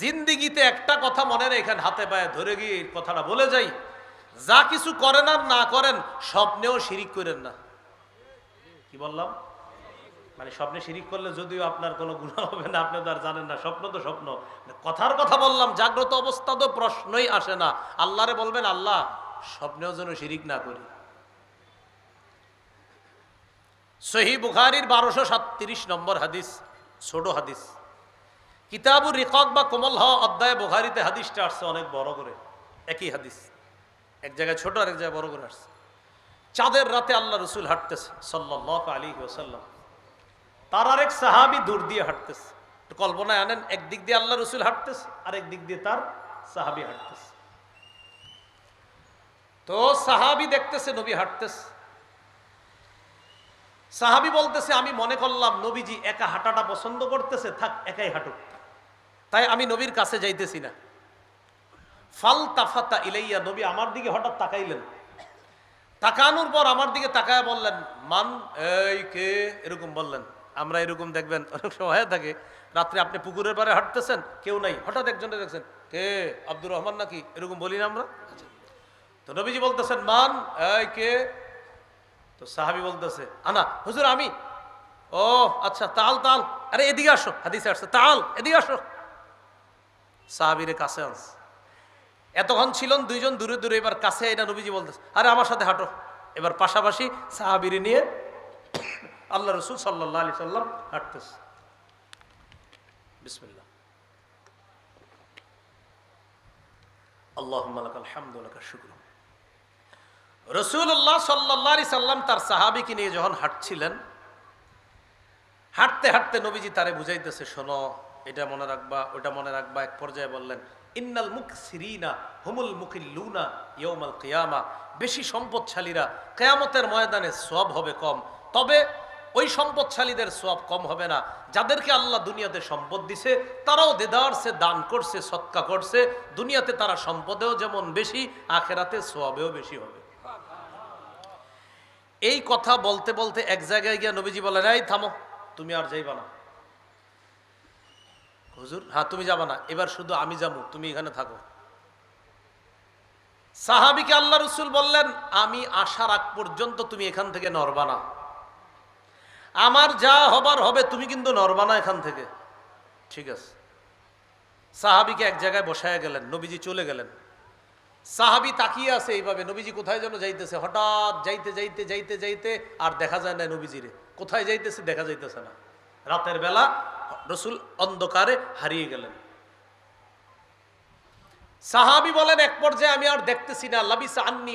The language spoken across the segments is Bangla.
জিন্দিগিতে একটা কথা মনে রেখেন, হাতে পায়ে ধরে গিয়ে কথাটা বলে যাই। যা কিছু করেন আর না করেন, স্বপ্নেও শিরিক করেন না। কি বললাম? মানে স্বপ্নে শিরিক করলে যদিও আপনার কোনো গুণা হবে না, আপনি তো আর জানেন না, স্বপ্ন তো স্বপ্ন। কথার কথা বললাম, জাগ্রত অবস্থা তো প্রশ্নই আসে না। আল্লাহরে বলবেন, আল্লাহ, স্বপ্নেও যেন শিরিক না করি। সহি বুখারির বারোশো সাতত্রিশ নম্বর হাদিস, ছোট হাদিস। কিতাবুর রিকক বা কোমল হওয়া অধ্যায় বুখারিতে হাদিসটা আসছে অনেক বড় করে। একই হাদিস। এক জায়গায় ছোট আর এক জায়গায় বড় করে আসছে। চাঁদের রাতে আল্লাহ রসুল হাঁটতেছে সাল্লাহ আলী ওসাল্লাম তার আরেক সাহাবি দূর দিয়ে হাঁটতেছে। কল্পনায় আনেন, একদিক দিয়ে আল্লাহ রসুল হাঁটতেছে আর একদিক দিয়ে তার সাহাবি হাঁটতেছে। তো সাহাবি দেখতেছে, নবী হাঁটতেছে। সাহাবি বলতেছে, আমি মনে করলাম নবীজি একা হাঁটাটা পছন্দ করতেছে, থাক, একাই হাঁটুক। তাই আমি নবীর কাছে যাইতেছি না। ফাল তাফাতা ইলাইয়া, নবী আমার দিকে হঠাৎ তাকাইলেন। তাকানোর পর আমার দিকে তাকায় বললেন, মান, এই কে? এরকম বললেন। আমরা এরকম দেখবেন, অনেক সময় থাকে, রাত্রে আপনি পুকুরের পারে হাঁটতেছেন, কেউ নাই, হঠাৎ একজনে দেখছেন, কে? আব্দুর রহমান নাকি? এরকম বলি না আমরা। তো নবীজি বলতেছেন, মান, এই কে? তো সাহাবি বলতেছে, আনা, হুজুর আমি? ও আচ্ছা তাল তাল। আরে, এদিকে আসো, হাদিসে আসছে, তাল, এদিকে আসো। সাহাবিরে কাছে আনস। এতক্ষণ ছিলেন দুইজন দূরে দূরে, এবার কাছে এটা নবীজি বলতেছে, আরে আমার সাথে হাঁটো। এবার পাশাপাশি সাহাবিরে নিয়ে আল্লাহ রসুল সাল্লাহ আলি সাল্লাম হাঁটতেছে। বিসমিল্লাহ। আল্লাহ আলহামদুলিল্লাহ শুক্র। রসুল্লাহ সাল্লাহ সাল্লাম তার সাহাবিকে নিয়ে যখন হাঁটছিলেন, হাঁটতে হাঁটতে নবীজি তারে বুঝাইতেছে, শোনো এটা মনে রাখবা, ওটা মনে রাখবা, এক পর্যায়ে বললেন, ইন্নাল মুখ সিরিনা হুমুল মুখিল্লুনা ইয়ৌমাল কেয়ামা। বেশি সম্পদশালীরা কেয়ামতের ময়দানে সব হবে কম। তবে ওই সম্পদশালীদের সব কম হবে না। যাদেরকে আল্লাহ দুনিয়াতে সম্পদ দিছে, তারাও দেদারসে দান করছে, সৎকা করছে। দুনিয়াতে তারা সম্পদেও যেমন বেশি, আখেরাতে সবেও বেশি হবে। এই কথা বলতে বলতে এক জায়গায় গিয়ে নবীজি বলে এই থামো, তুমি আর যাইবা না। হুজুর হ্যাঁ তুমি যাবা না, এবার শুধু আমি যাব, তুমি এখানে থাকো। সাহাবিকে আল্লাহ রসুল বললেন, আমি আসার আগ পর্যন্ত তুমি এখান থেকে নড়বা না। আমার যা হবার হবে তুমি কিন্তু নড়বা না এখান থেকে। ঠিক আছে। সাহাবিকে এক জায়গায় বসায় গেলেন, নবীজি চলে গেলেন। সাহাবি তাকিয়ে আছে এইভাবে, নবীজি কোথায় যেন যাইতেছে, হঠাৎ যাইতে যাইতে যাইতে যাইতে, আর দেখা যায় না নবীজিরে। কোথায় যাইতেছে, দেখা যাইতেছে না। রাতের বেলা রসুল অন্ধকারে হারিয়ে গেলেন। সাহাবি বলেন, এক পর্যায়ে আমি আর দেখতেছি না। লাবিসা আন্নি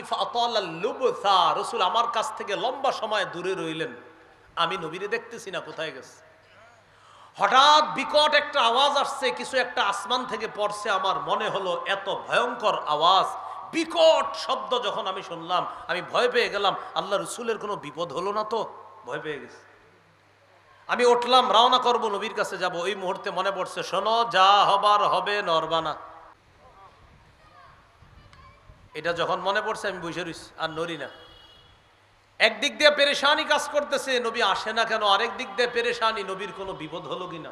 রসুল আমার কাছ থেকে লম্বা সময় দূরে রইলেন। আমি নবীরে দেখতেছি না, কোথায় গেছে? হঠাৎ বিকট একটা আওয়াজ আসছে, কিছু একটা আসমান থেকে পড়ছে। আমার মনে হলো, এত ভয়ঙ্কর আওয়াজ, বিকট শব্দ যখন আমি শুনলাম, আমি ভয় পেয়ে গেলাম, আল্লাহ রসুলের কোনো বিপদ হলো না তো? ভয় পেয়ে গেছে। আমি উঠলাম, রওনা করব নবীর কাছে যাব। ওই মুহূর্তে মনে পড়ছে, শোনো, যা হবার হবে নরবানা। এটা যখন মনে পড়ছে, আমি বসে রইছি, আর নড়ি না। একদিক দিয়ে পেরেশানি কাজ করতেছে, নবী আসে না কেন? আরেক দিক দিয়ে পেরেশানি, নবীর কোনো বিপদ হলো কিনা?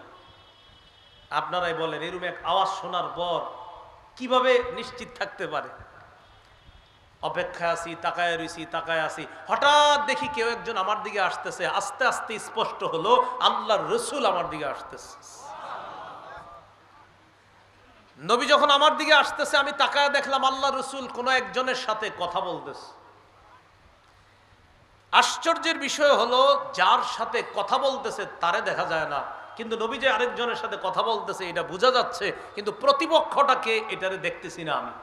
আপনারাই বলেন, এরুম এক আওয়াজ শোনার পর কীভাবে নিশ্চিত থাকতে পারে? অপেক্ষায় আছি, তাকায় রইছি, তাকায় আছি। হঠাৎ দেখি কেউ একজন আমার দিকে আসতেছে, আস্তে আস্তে স্পষ্ট হলো, আল্লাহর রসুল আমার দিকে আসতেছে। নবী যখন আমার দিকে আসতেছে, আমি তাকায় দেখলাম আল্লাহ রসুল কোনো একজনের সাথে কথা বলতেছে। আশ্চর্যের বিষয় হলো, যার সাথে কথা বলতেছে তারে দেখা যায় না। কিন্তু নবী যে আরেকজনের সাথে কথা বলতেছে, এটা বোঝা যাচ্ছে, কিন্তু প্রতিপক্ষটাকে এটারে দেখতেছি না আমি।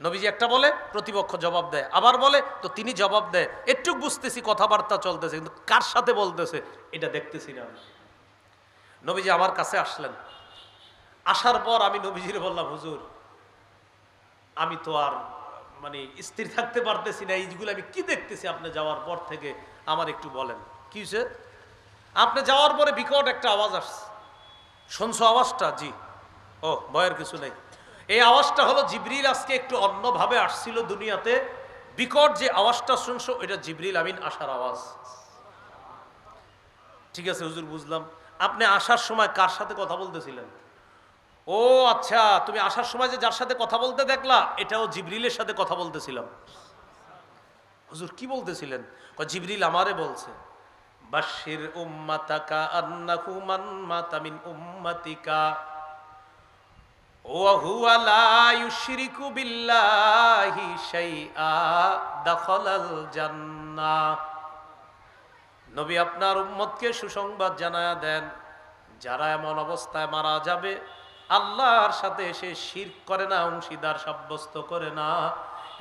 নবীজি একটা বলে, প্রতিপক্ষ জবাব দেয়। আবার বলে, তো তিনি জবাব দেয়। একটু বুঝতেছি, কথাবার্তা চলতেছে, কিন্তু কার সাথে বলতেছে, এটা দেখতেছি না আমি। নবীজি আমার কাছে আসলেন। আসার পর আমি নবীজির বললাম, হুজুর, আমি তো আর মানে স্থির থাকতে পারতেছি না, এইগুলো আমি কি দেখতেছি আপনি যাওয়ার পর থেকে? আমার একটু বলেন। কি হয়েছে আপনি যাওয়ার পরে বিকট একটা আওয়াজ আসছে। শুনছো আওয়াজটা? জি। ও, ভয়ের কিছু নেই। এই আওয়াজটা হলো জিবরিল আজকে একটু অন্যভাবে আসছিল দুনিয়াতে। বিকট যে আওয়াজটা শুনছো, এটা জিবরিল আমিন আসার আওয়াজ। ঠিক আছে, হুজুর, বুঝলাম। আপনি আসার সময় কার সাথে কথা বলতেছিলেন? ও আচ্ছা তুমি আসার সময় যে যার সাথে কথা বলতে দেখলা, এটাও জিবরিলের সাথে কথা বলতেছিলাম। হুজুর, কি বলতেছিলেন? জিবরিল আমারে বলছে বাশির উম্মাতাকা আন্নাহু মান মাতা মিন উম্মাতিকা। ওয়া হুয়া লা ইউশরিকু বিল্লাহি শাইআ দাখালাল নবী আপনার উম্মতকে সুসংবাদ জানায়া দেন, যারা এমন অবস্থায় মারা যাবে, আল্লাহর সাথে সে শির করে না, অংশীদার সাব্যস্ত করে না।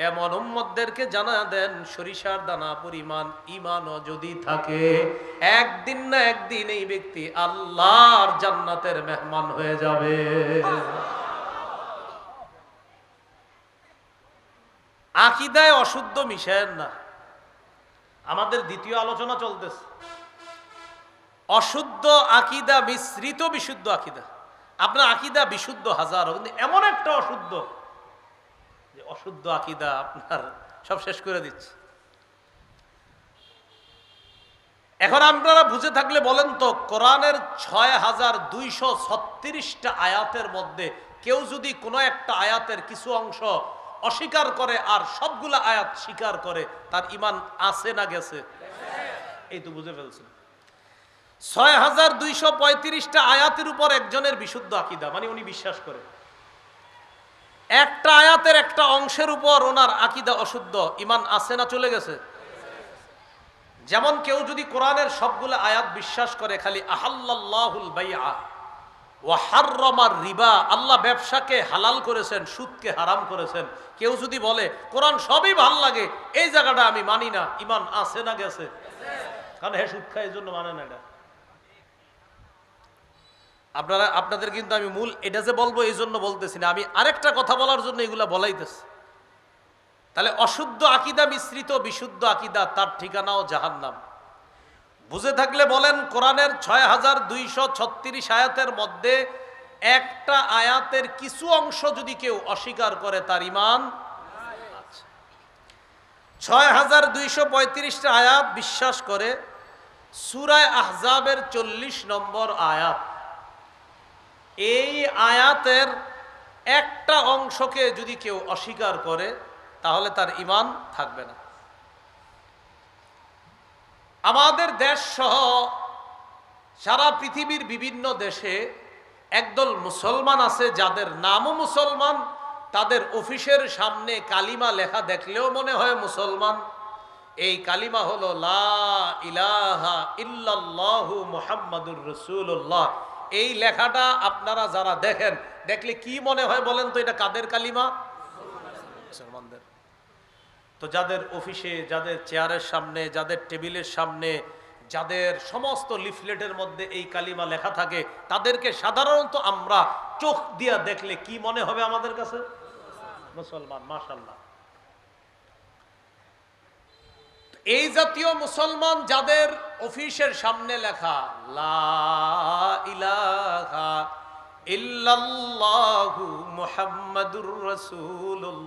এমন উম্মতদেরকে জানা দেন, সরিষার দানা পরিমাণ ইমানও যদি থাকে, একদিন না একদিন এই ব্যক্তি আল্লাহর জান্নাতের মেহমান হয়ে যাবে। আকিদায় অশুদ্ধ মিশেন না। আমাদের দ্বিতীয় আলোচনা চলতেছে। অশুদ্ধ আকিদা মিশ্রিত বিশুদ্ধ আকিদা। আপনার আকিদা বিশুদ্ধ হাজার, কিন্তু এমন একটা অশুদ্ধ যে অশুদ্ধ আকিদা আপনার সব শেষ করে দিচ্ছে। এখন আপনারা বুঝে থাকলে বলেন তো, কোরআনের ছয় হাজার দুইশো ছত্রিশটা আয়াতের মধ্যে কেউ যদি কোনো একটা আয়াতের কিছু অংশ অস্বীকার করে আর সবগুলা আয়াত স্বীকার করে, তার ইমান আছে না গেছে? এই তো বুঝে ফেলছেন। ছয় হাজার দুইশো পঁয়ত্রিশটা আয়াতের উপর একজনের বিশুদ্ধ আকিদা মানে উনি বিশ্বাস করে। একটা আয়াতের একটা অংশের উপর ওনার আকিদা অশুদ্ধ ইমান আছে না চলে গেছে? যেমন কেউ যদি কোরআনের সবগুলো আয়াত বিশ্বাস করে, খালি আহাল্লাহুল বাইআ রিবা, আল্লাহ ব্যবসাকে হালাল করেছেন, সুদকে হারাম করেছেন। কেউ যদি বলে, কোরআন সবই ভালো লাগে, এই জায়গাটা আমি মানি না, ইমান আছে না গেছে? কারণ হ্যাঁ সুদ খায়, এই জন্য মানে না এটা। আপনারা, আপনাদের কিন্তু আমি মূল, এটা যে বলব, এই জন্য বলতেছি না। আমি আরেকটা কথা বলার জন্য এগুলা বলাইতেছি। তাহলে অশুদ্ধ আকিদা মিশ্রিত, বিশুদ্ধ আকিদা, তার ঠিকানাও জাহান্নাম। বুঝে থাকলে বলেন কোরআনের ছয় হাজার দুইশো ছত্রিশ আয়াতের মধ্যে একটা আয়াতের কিছু অংশ যদি কেউ অস্বীকার করে তার ইমান ছয় হাজার দুইশো পঁয়ত্রিশটা আয়াত বিশ্বাস করে, সুরায় আহজাবের চল্লিশ নম্বর আয়াত। এই আয়াতের একটা অংশকে যদি কেউ অস্বীকার করে, তাহলে তার ইমান থাকবে না। আমাদের দেশ সহ সারা পৃথিবীর বিভিন্ন দেশে একদল মুসলমান আছে, যাদের নামও মুসলমান, তাদের অফিসের সামনে কালিমা লেখা দেখলেও মনে হয় মুসলমান। এই কালিমা হলো ইলাহা ইল্লাল্লাহু মুহাম্মাদুর রাসূলুল্লাহ। এই লেখাটা আপনারা যারা দেখেন, দেখলে কি মনে হয় বলেন তো, এটা কাদের কালিমা? মুসলমানদের। তো যাদের অফিসে, যাদের চেয়ারের সামনে, যাদের টেবিলের সামনে, যাদের সমস্ত লিফলেটের মধ্যে এই কালিমা লেখা থাকে, তাদেরকে সাধারণত আমরা চোখ দিয়া দেখলে কি মনে হবে আমাদের কাছে? মুসলমান মাশাল্লাহ এই জাতীয় মুসলমান যাদের অফিসের সামনে লেখা, লা ইলাহা রাসূলুল্লাহ।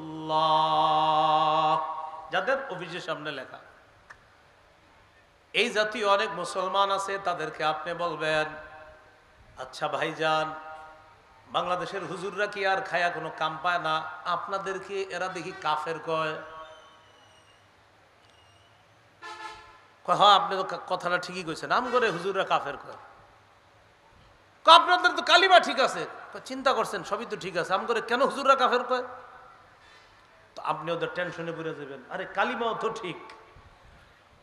যাদের অফিসের সামনে লেখা। এই জাতীয় অনেক মুসলমান আছে তাদেরকে আপনি বলবেন আচ্ছা ভাইজান বাংলাদেশের হুজুররা কি আর খায়া কোনো কাম পায় না? আপনাদেরকে এরা দেখি কাফের কয়। হ্যাঁ আপনি তো কথাটা ঠিকই কইছেন। আম করে হুজুররা কাফের কয়, আপনাদের তো কালিমা ঠিক আছে। চিন্তা করছেন সবই তো ঠিক আছে। আম করে কেন হুজুররা কাফের কয়? তো আপনি ওদের টেনশনে পড়ে যাবেন। আরে কালিমাও তো ঠিক।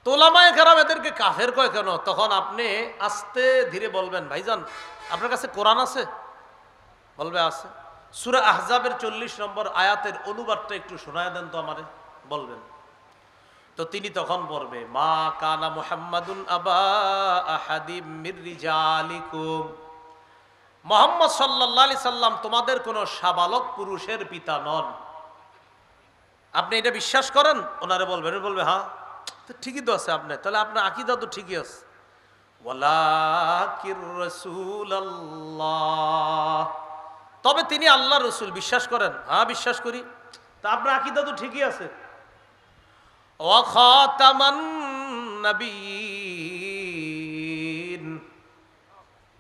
তোলামায় খারাপ এদেরকে কাফের কয় কেন? তখন আপনি আস্তে ধীরে বলবেন, ভাইজান, আপনার কাছে কোরআন আছে? বলবে, আছে। সুরা আহজাবের চল্লিশ নম্বর আয়াতের অনুবাদটা একটু শোনায় দেন তো আমারে, বলবেন। তো তিনি তখন পড়বে মা কানা রিজালিকুম। মোহাম্মদ আলাইহি সাল্লাম, তোমাদের কোনো সাবালক পুরুষের পিতা নন। আপনি এটা বিশ্বাস করেন? ওনারে বলবেন বলবে হ্যাঁ তো ঠিকই তো আছে আপনার তাহলে আপনার আকিদা তো ঠিকই আছে। তবে তিনি আল্লাহ রসুল, বিশ্বাস করেন। হ্যাঁ বিশ্বাস করি। তা আপনার আকিদা তো ঠিকই আছে।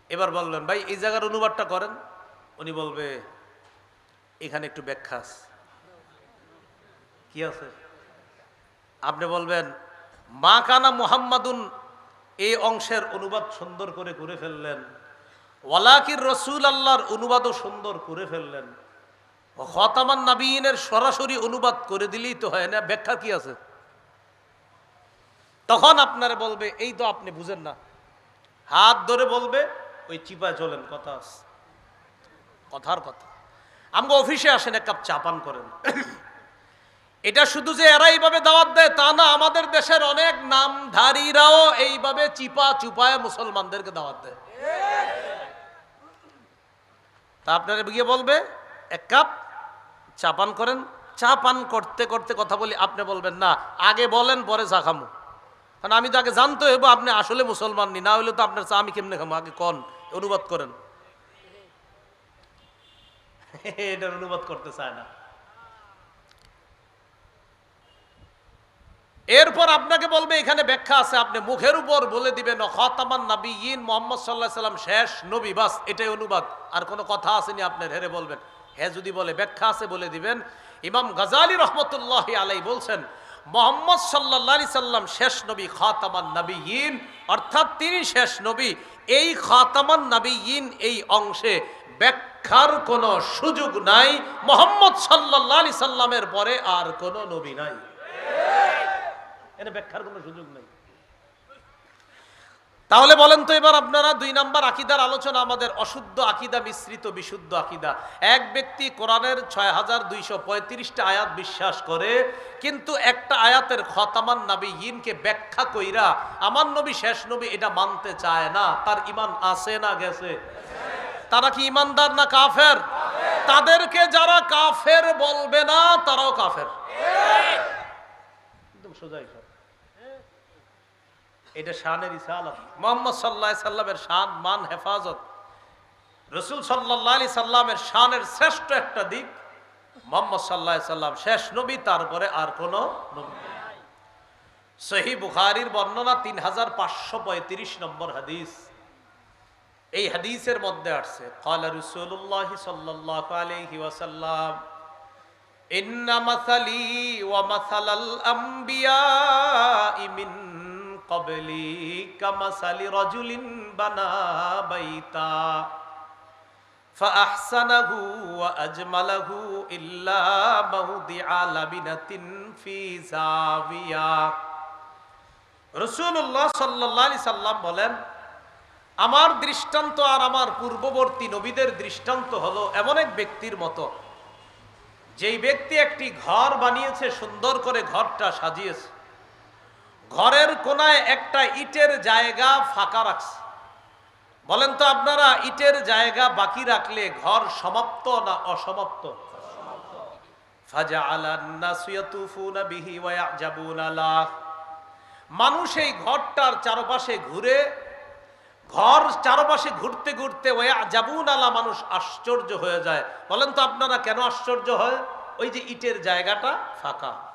এবার বলবেন ভাই, এই জায়গার অনুবাদটা করেন। উনি বলবে, এখানে একটু ব্যাখ্যা আছে। কি আছে? আপনি বলবেন, মা কানা মুহাম্মাদুন এই অংশের অনুবাদ সুন্দর করে করে ফেললেন। ওয়ালাকির রসুল আল্লাহর অনুবাদও সুন্দর করে ফেললেন। হতামান নাবিনের সরাসরি অনুবাদ করে দিলেই তো হয় না, ব্যাখ্যা কি আছে? তখন আপনারা বলবে, এই তো আপনি বুঝেন না। হাত ধরে বলবে, ওই চিপায় চলেন, কথা কথার কথা। আমাকে অফিসে আসেন, এক কাপ চা পান করেন। এটা শুধু যে এরা এইভাবে দাওয়াত দেয়, তা না, আমাদের দেশের অনেক নামধারীরাও এইভাবে চিপা চুপায় মুসলমানদেরকে দাওয়াত দেয়। তা আপনারা গিয়ে বলবে, এক কাপ চা পান করেন। চা পান করতে করতে কথা বলি, আপনি বলবেন, না, আগে বলেন, পরে চা খামো। কারণ আমি তো আগে জানতে হইব, আপনি আসলে মুসলমান নি, না হইলে তো আপনার চা আমি কেমনে খামো? আগে কন, অনুবাদ করেন। এটার অনুবাদ করতে চায় না। এরপর আপনাকে বলবে, এখানে ব্যাখ্যা আছে, আপনি মুখের উপর বলে দিবেন, খতামান নবী ইন মোহাম্মদ সাল্লাহ সাল্লাম শেষ নবী, বাস, এটাই অনুবাদ। আর কোনো কথা আসেনি আপনার, হেরে বলবেন। হ্যাঁ যদি বলে, ব্যাখ্যা আছে বলে দিবেন। ইমাম গাজালি রহমতুল্লাহ আলাই বলছেন, মোহাম্মদ সাল্লাহ সাল্লাম শেষ নবী, খাতামান নবী ইন অর্থাৎ তিনি শেষ নবী। এই খাতামান ইন এই অংশে ব্যাখ্যার কোনো সুযোগ নাই। মোহাম্মদ সাল্লাহ সাল্লামের পরে আর কোনো নবী নাই। এর ব্যাখ্যার কোনো সুযোগ নেই। তাহলে বলেন তো এবার আপনারা দুই নাম্বার আকিদার আলোচনা আমাদের অশুদ্ধ আকিদা, মিশ্রিত, বিশুদ্ধ আকিদা। এক ব্যক্তি কোরআনের ছয় হাজার দুইশো পঁয়ত্রিশটা আয়াত বিশ্বাস করে, কিন্তু একটা আয়াতের খতামান নবী ইনকে ব্যাখ্যা কইরা, আমার নবী, শেষ নবী এটা মানতে চায় না, তার ইমান আছে না গেছে? তারা কি ইমানদার না কাফের? তাদেরকে যারা কাফের বলবে না, তারাও কাফের। সোজাই সব। এটা শানের ইসালাম মোহাম্মদ সাল্লা সাল্লামের শান, মান, হেফাজত। রসুল সাল্লা আলি সাল্লামের শানের শ্রেষ্ঠ একটা দিক, মোহাম্মদ সাল্লা সাল্লাম শেষ নবী, তারপরে আর কোন সহি বুখারির বর্ণনা তিন হাজার পাঁচশো পঁয়ত্রিশ নম্বর হাদিস। এই হাদিসের মধ্যে আসছে কালা রসুল্লাহ সাল্লাহ ইন্না মাসালি ওয়া মাসালাল আম্বিয়া ইমিন قبلي كمثل رجل بنى بيتا فأحسنه وأجمله إلا موضع لبنة في زاوية রসুল্লাহ সাল্লাহ সাল্লাম বলেন আমার দৃষ্টান্ত আর আমার পূর্ববর্তী নবীদের দৃষ্টান্ত হলো এমন এক ব্যক্তির মতো যেই ব্যক্তি একটি ঘর বানিয়েছে সুন্দর করে ঘরটা সাজিয়েছে ঘরের কোনায় একটা ইটের জায়গা ফাঁকা রাখছে। বলেন তো আপনারা, ইটের জায়গা বাকি রাখলে ঘর সমাপ্ত না অসমাপ্ত? মানুষ এই ঘরটার চারপাশে ঘুরে, ঘর চারপাশে ঘুরতে ঘুরতে ওয়া জাবুন আলা মানুষ আশ্চর্য হয়ে যায়। বলেন তো আপনারা কেন আশ্চর্য হয়? ওই যে ইটের জায়গাটা ফাঁকা।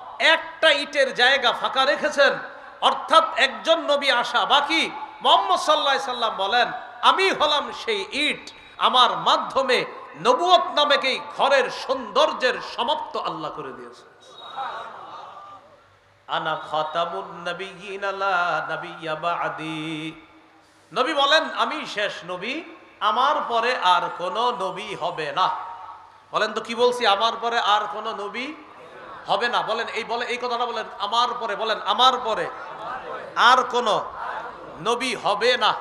একটা ইটের জায়গা ফাঁকা রেখেছেন। অর্থাৎ একজন নবী আসা বাকি। মোহাম্মদ সাল্লাহ সাল্লাম বলেন, আমি হলাম সেই ইট। আমার মাধ্যমে নবুয়ত নামেকে এই ঘরের সৌন্দর্যের সমাপ্ত আল্লাহ করে দিয়েছে। আনা খতামুন নবিয়িন লা নবিয়্যা বাদি। নবী বলেন, আমি শেষ নবী। আমার পরে আর কোনো নবী হবে না। বলেন তো কি বলছি? আমার পরে আর কোনো নবী হবে না। বলেন, এই বলে, এই কথাটা বলেন, আমার পরে বলেন, আমার পরে আর কোনো নবী হবে না।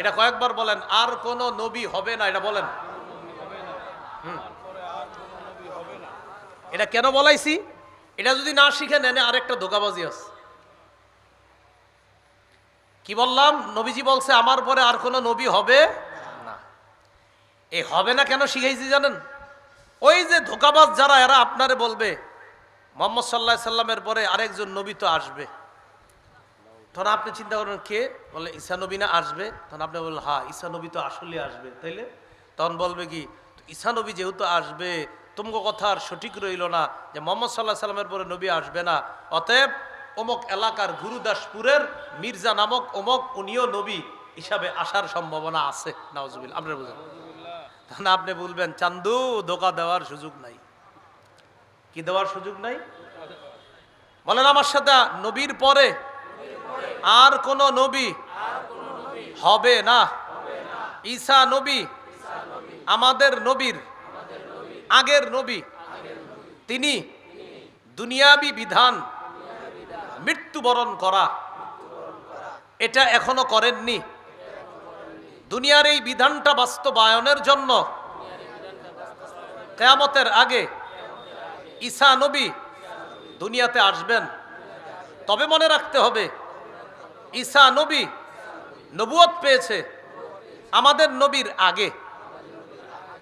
এটা কয়েকবার বলেন, আর কোনো নবী হবে না, এটা বলেন। এটা কেন বলাইছি? এটা যদি না শিখে নেন, আরেকটা ধোকাবাজি আছে। কি বললাম? নবীজি বলছে, আমার পরে আর কোনো নবী হবে না। এ হবে না কেন শিখাইছি জানেন? ওই যে ধোকাবাজ যারা, এরা আপনারে বলবে মোহাম্মদ সাল্লাহ সাল্লামের পরে আরেকজন নবী তো আসবে। তখন আপনি চিন্তা করেন কে? বলে ঈসা নবী না আসবে? তখন আপনি বললেন হ্যাঁ ঈসা নবী তো আসলে আসবে। তাইলে? তখন বলবে কি ঈসা নবী যেহেতু আসবে তোমাকে কথা আর সঠিক রইল না যে মোহাম্মদ সাল্লাহ সাল্লামের পরে নবী আসবে না। অতএব অমুক এলাকার গুরুদাসপুরের মির্জা নামক অমুক উনিও নবী হিসাবে আসার সম্ভাবনা আছে। নওয়াজবিল আপনার বুঝলেন তখন আপনি বলবেন চান্দু ধোকা দেওয়ার সুযোগ নাই। কি দেওয়ার সুযোগ নাই? বলেন আমার সাথে, নবীর পরে আর কোন নবী হবে না। ঈসা নবী আমাদের নবীর আগের নবী। তিনি দুনিয়াবি বিধান মৃত্যুবরণ করা। এটা এখনও করেননি। দুনিয়ার এই বিধানটা বাস্তবায়নের জন্য কেয়ামতের আগে ঈসা নবী দুনিয়াতে আসবেন। তবে মনে রাখতে হবে, ঈসা নবী নবুয়ত পেয়েছে আমাদের নবীর আগে।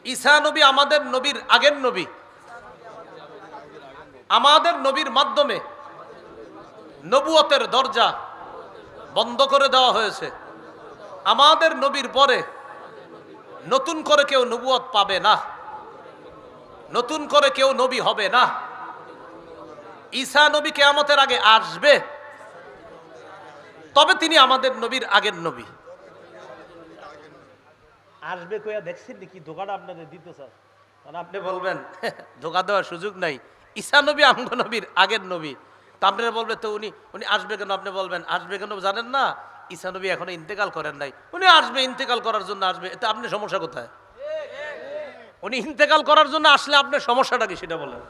ঈসা নবী আমাদের নবীর আগের নবী। আমাদের নবীর মাধ্যমে নবুয়তের দরজা বন্ধ করে দেওয়া হয়েছে। আমাদের নবীর পরে নতুন করে কেউ নবুয়ত পাবে না। নতুন করে কেউ নবী হবে না। ঈসা নবী কেয়ামতের আগে আসবে। তবে তিনি আমাদের নবীর আগের নবী। আসবে কইয়া দেখছেন নাকি? ধোকাটা আপনাদের দিতে স্যার। কারণ আপনি বলবেন, ধোকা দেওয়ার সুযোগ নাই। ঈসা নবী আমগ নবীর আগের নবী। তা আপনারা বলবে, তো উনি উনি আসবে কেন? আপনি বলবেন, আসবে কেন জানেন না? ঈসা নবী এখনও ইন্তেকাল করেন নাই। উনি আসবে ইন্তেকাল করার জন্য আসবে। এতে আপনি সমস্যা কোথায়? উনি ইন্তেকাল করার জন্য আসলে আপনার সমস্যাটা কি সেটা বলেন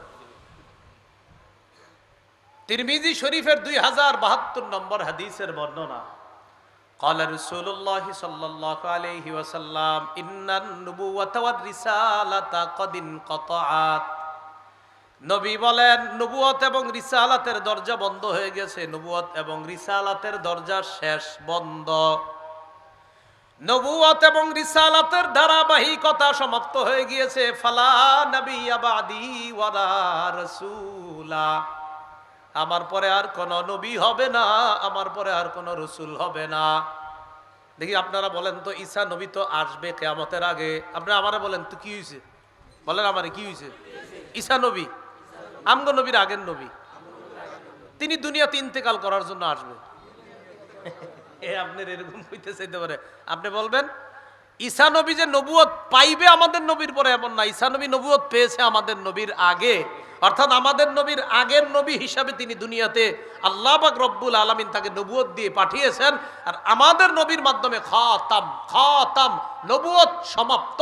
তিরমিজি শরীফের দুই হাজার বাহাত্তর নম্বর হাদিসের বর্ণনা قال رسول الله صلى الله عليه وسلم إن النبوة والرسالة قد انقطعت নবী বলেন নবুয়ত এবং রিসালাতের দরজা বন্ধ হয়ে গেছে নবুয়ত এবং রিসালাতের দরজা শেষ বন্ধ নবুয়ত এবং রিসালাতের ধারাবাহিকতা সমাপ্ত হয়ে গিয়েছে। ফালা নবী আবাদি ওয়ালা রাসূলা। আমার পরে আর কোন নবী হবে না, আমার পরে আর কোন রসুল হবে না। দেখি আপনারা বলেন তো, ঈসা নবী তো আসবে কেয়ামতের আগে? আপনারা আমারে বলেন তো, কি হয়েছে বলেন আমারে, কি হয়েছে ঈসা নবী? আমগো নবীর আগের নবী? তিনি দুনিয়াতে ইন্তেকাল করার জন্য আসবে। আপনার এরকম হইতে চাইতে পারে। আপনি বলবেন, ঈসা নবী যে নবুয়ত পাইবে আমাদের নবীর পরে এমন না। ঈসা নবী নবুয়ত পেয়েছে আমাদের নবীর আগে। অর্থাৎ আমাদের নবীর আগের নবী হিসাবে তিনি দুনিয়াতে আল্লাহ পাক রব্বুল আলমিন তাকে নবুয়ত দিয়ে পাঠিয়েছেন। আর আমাদের নবীর মাধ্যমে খাতাম খাতাম, নবুয়ত সমাপ্ত।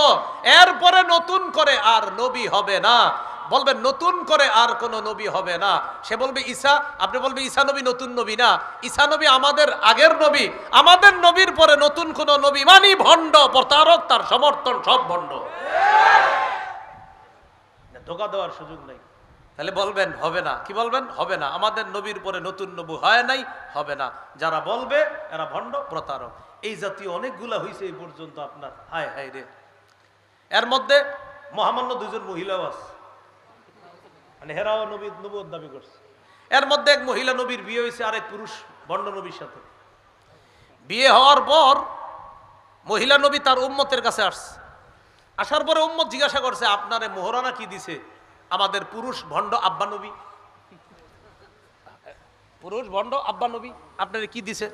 এরপরে নতুন করে আর নবী হবে না। বলবেন নতুন করে আর কোন নবী হবে না। সে বলবে ঈসা আপনি বলবে ঈসা নবী নতুন নবী না। ঈসা নবী আমাদের আগের নবী আমাদের নবীর পরে নতুন কোন নবী মানি ভণ্ড প্রতারক তার সমর্থন সব ভণ্ড। ধোকা দেওয়ার সুযোগ নেই। তাহলে বলবেন হবে না। কি বলবেন? হবে না। আমাদের নবীর পরে নতুন নবু হয় নাই হবে না। যারা বলবে এরা ভণ্ড প্রতারক। এই জাতীয় অনেকগুলা হয়েছে এই পর্যন্ত আপনার। হায় হায় রে। এর মধ্যে মহামান্য দুজন মহিলাও আছে। মানে হেরাও নবী নবুয়ত দাবি করছে। এর মধ্যে এক মহিলা নবীর বিয়ে হয়েছে, আরেক পুরুষ বন্ড নবীর সাথে। বিয়ে হওয়ার পর মহিলা নবী তার উম্মতের কাছে আসছে। আসার পরে উম্মত জিজ্ঞাসা করছে, আপনারে মোহরানা কি দিছে? আমাদের পুরুষ ভণ্ড আব্বা নবী। পুরুষ ভণ্ড আব্বা নবী, আপনারে কি দিছে?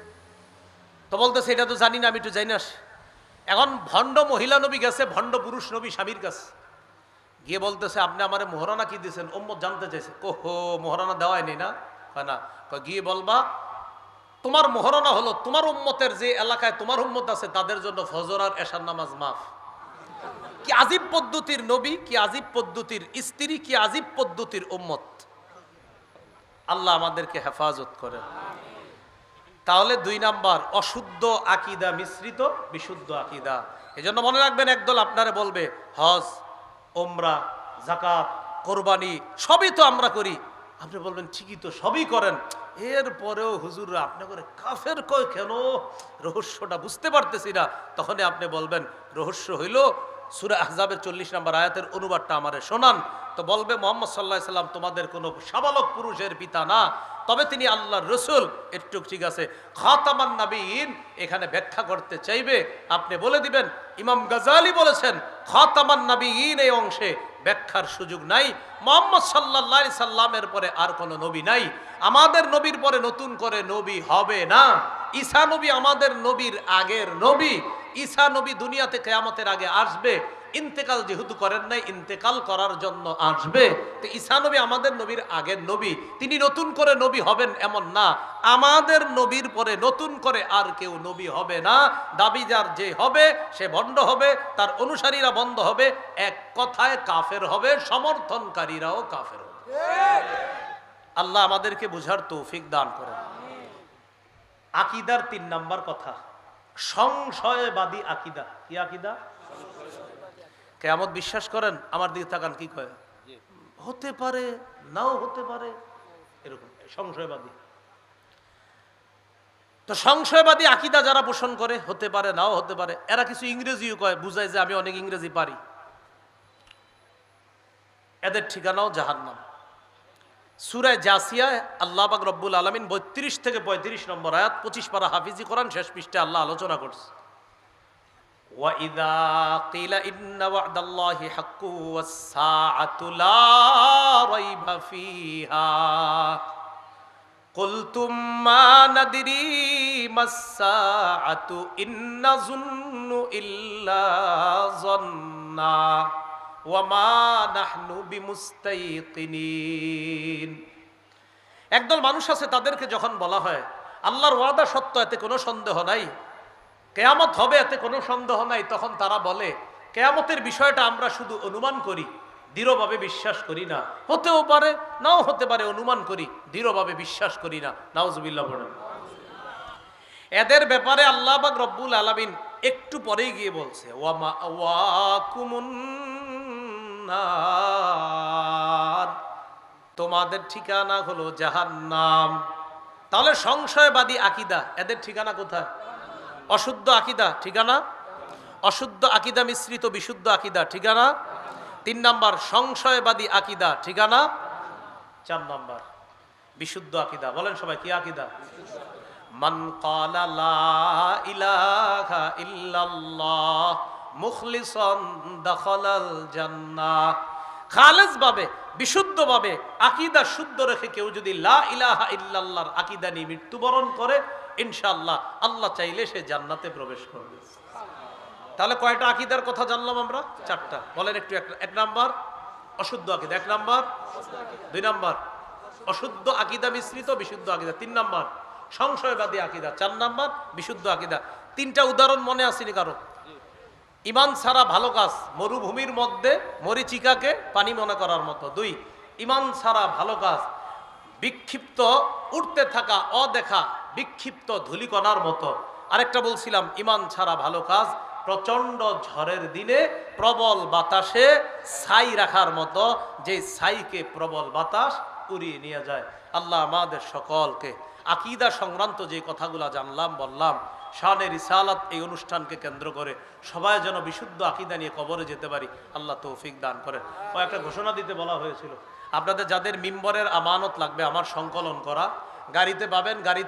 তো বলতেছে, এটা তো জানি না, আমি একটু জানি না এখন ভণ্ড মহিলা নবী গেছে, ভণ্ড পুরুষ নবী স্বামীর কাছে। গিয়ে বলতেছে, আপনি আমারে মোহরানা কি দিয়েছেন ওম্মত জানতে চাইছে। ওহো মোহরানা দেওয়াই নেই না? হয় না? গিয়ে বলবা, তোমার মোহরানা হলো, তোমার উম্মতের যে এলাকায় তোমার উম্মত আছে, তাদের জন্য ফজর আর এশার নামাজ মাফ। কি আজিব পদ্ধতির নবী, কি আজিব পদ্ধতির স্ত্রী, কি আজিব পদ্ধতির উম্মত। আল্লাহ আমাদেরকে হেফাজত করেন। তাহলে দুই নাম্বার, অশুদ্ধ আকিদা মিশ্রিত, বিশুদ্ধ আকিদা। এজন্য মনে রাখবেন, একদল আপনারা বলবে, হজ ওমরা জাকাত কোরবানি, সবই তো আমরা করি। আপনি বলবেন, ঠিকই তো, সবই করেন। এরপরেও হুজুর আপনি করে কাফের কয় কেন? রহস্যটা বুঝতে পারতেছি না। তখনই আপনি বলবেন, রহস্য হইল সুরা আহজাবের চল্লিশ নম্বর আয়াতের অনুবাদটা আমারে শোনান। তো বলবে মোহাম্মদ সাল্লাহ সাল্লাম, তোমাদের কোনো সাবালক পুরুষের পিতা না। তবে তিনি আল্লাহর রসুল। একটু ঠিক আছে। খাতামান নাবিন এখানে ব্যাখ্যা করতে চাইবে। আপনি বলে দিবেন, ইমাম গাজালি বলেছেন, খাতামান নাবিন এই অংশে ব্যাখ্যার সুযোগ নাই। মোহাম্মদ সাল্লাহ সাল্লামের পরে আর কোনো নবী নাই। আমাদের নবীর পরে নতুন করে নবী হবে না। ঈসা নবী আমাদের নবীর আগের নবী। ঈসা নবী দুনিয়াতে কেয়ামতের আগে আসবে, ইন্তেকাল যেহেতু করেন নাই, ইন্তেকাল করার জন্য আসবে। তো ঈসা নবী আমাদের নবীর আগের নবী, তিনি নতুন করে নবী হবেন এমন না। আমাদের নবীর পরে নতুন করে আর কেউ নবী হবে না। দাবি যার যে হবে, সে ভণ্ড হবে, তার অনুসারীরা বন্ধ হবে, এক কথায় কাফের হবে, সমর্থনকারীরাও কাফের হবে। আল্লাহ আমাদেরকে বুঝার তৌফিক দান করেন। আকিদার তিন নাম্বার কথা। সংশয়বাদী আকিদা। কি আকিদা? কেয়ামত বিশ্বাস করেন, আমার দিকে তাকান, কি কয়? হতে পারে, নাও হতে পারে, এরকম। সংশয়বাদী। তো সংশয়বাদী আকিদা যারা পোষণ করে, হতে পারে, নাও হতে পারে, এরা কিছু ইংরেজিও কয়, বুঝায় যে আমি অনেক ইংরেজি পারি। এদের ঠিকানাও জাহান্নাম। সুরায় জাসিয়ায় আল্লাহ পাক রব্বুল আলমিন বত্রিশ থেকে পঁয়ত্রিশ নম্বর আয়াত পঁচিশ পারা হাফিজি কোরআন শেষ পৃষ্ঠে আল্লাহ আলোচনা করছে وَإِذَا قِيلَ إِنَّ وَعْدَ اللَّهِ حَقٌّ وَالسَّاعَةُ لَا رَيْبَ فِيهَا قُلْتُم مَّا نَدْرِي مَا السَّاعَةُ إِن نَّظُنُّ إِلَّا ظَنًّا وَمَا نَحْنُ بِمُسْتَيْقِنِينَ একদল মানুষ আছে, তাদেরকে যখন বলা হয়, আল্লাহর ওয়াদা সত্য, এতে কোনো সন্দেহ নাই। কেয়ামত হবে, এতে কোনো সন্দেহ নাই। তখন তারা বলে, কেয়ামতের বিষয়টা আমরা শুধু অনুমান করি, দৃঢ়ভাবে বিশ্বাস করি না। হতেও পারে, নাও হতে পারে, অনুমান করি, দৃঢ়ভাবে বিশ্বাস করি না। নাওজুবিল্লাহ বলেন এদের ব্যাপারে আল্লাহ রব্বুল আলামিন একটু পরেই গিয়ে বলছে, ওয়ামা ওয়াকুমুন নার। তোমাদের ঠিকানা হলো জাহান্নাম। তাহলে সংশয়বাদী আকিদা, এদের ঠিকানা কোথায়? অশুদ্ধ আকিদা, ঠিকানা? অশুদ্ধ আকিদা মিশ্রিত, বিশুদ্ধ আকিদা, ঠিকানা? তিন নাম্বার, সংশয়বাদী আকিদা, ঠিকানা? চার নাম্বার, বিশুদ্ধ আকিদা। বলেন সবাই, কি আকিদা? মান ক্বালা লা ইলাহা ইল্লাল্লাহ। মুখলিসান দাখালাল জান্নাহ। খালেজ ভাবে বিশুদ্ধ আকিদা শুদ্ধ রেখে কেউ যদি লা ইলাহা আকিদা নিয়ে মৃত্যুবরণ করে, ইনশাআল্লাহ আল্লাহ চাইলে সে জান্নাতে প্রবেশ করবে। তাহলে কয়টা আকিদার কথা জানলাম আমরা? চারটা। বলেন একটু এক- এক নাম্বার। অশুদ্ধ আকিদা, এক নাম্বার। দুই নাম্বার। অশুদ্ধ আকিদা মিশ্রিত, বিশুদ্ধ আকিদা। তিন নাম্বার। সংশয়বাদী আকিদা, চার নাম্বার। বিশুদ্ধ আকিদা। তিনটা উদাহরণ মনে আসেনি কারও? ইমান ছাড়া ভালো কাজ, মরুভূমির মধ্যে মরিচিকাকে পানি মনে করার মতো। দুই, ইমান ছাড়া ভালো কাজ, বিক্ষিপ্ত উঠতে থাকা, অদেখা, বিক্ষিপ্ত ধুলিকণার মতো। আরেকটা বলছিলাম, ইমান ছাড়া ভালো কাজ প্রচণ্ড ঝড়ের দিনে প্রবল বাতাসে ছাই রাখার মতো, যে ছাইকে প্রবল বাতাস উড়িয়ে নিয়ে যায়। আল্লাহ আমাদের সকলকে আকিদা সংক্রান্ত যে কথাগুলো জানলাম, বললাম শানে রিসালাত এই অনুষ্ঠানকে কেন্দ্র করে সবাই যেন বিশুদ্ধ আকিদা নিয়ে কবরে যেতে পারি, আল্লাহ তৌফিক দান করেন। ও, একটা ঘোষণা দিতে বলা হয়েছিল। আপনাদের যাদের মিম্বরের আমানত লাগবে, আমার সংকলন করা। গাড়িতে পাবেন, গাড়ি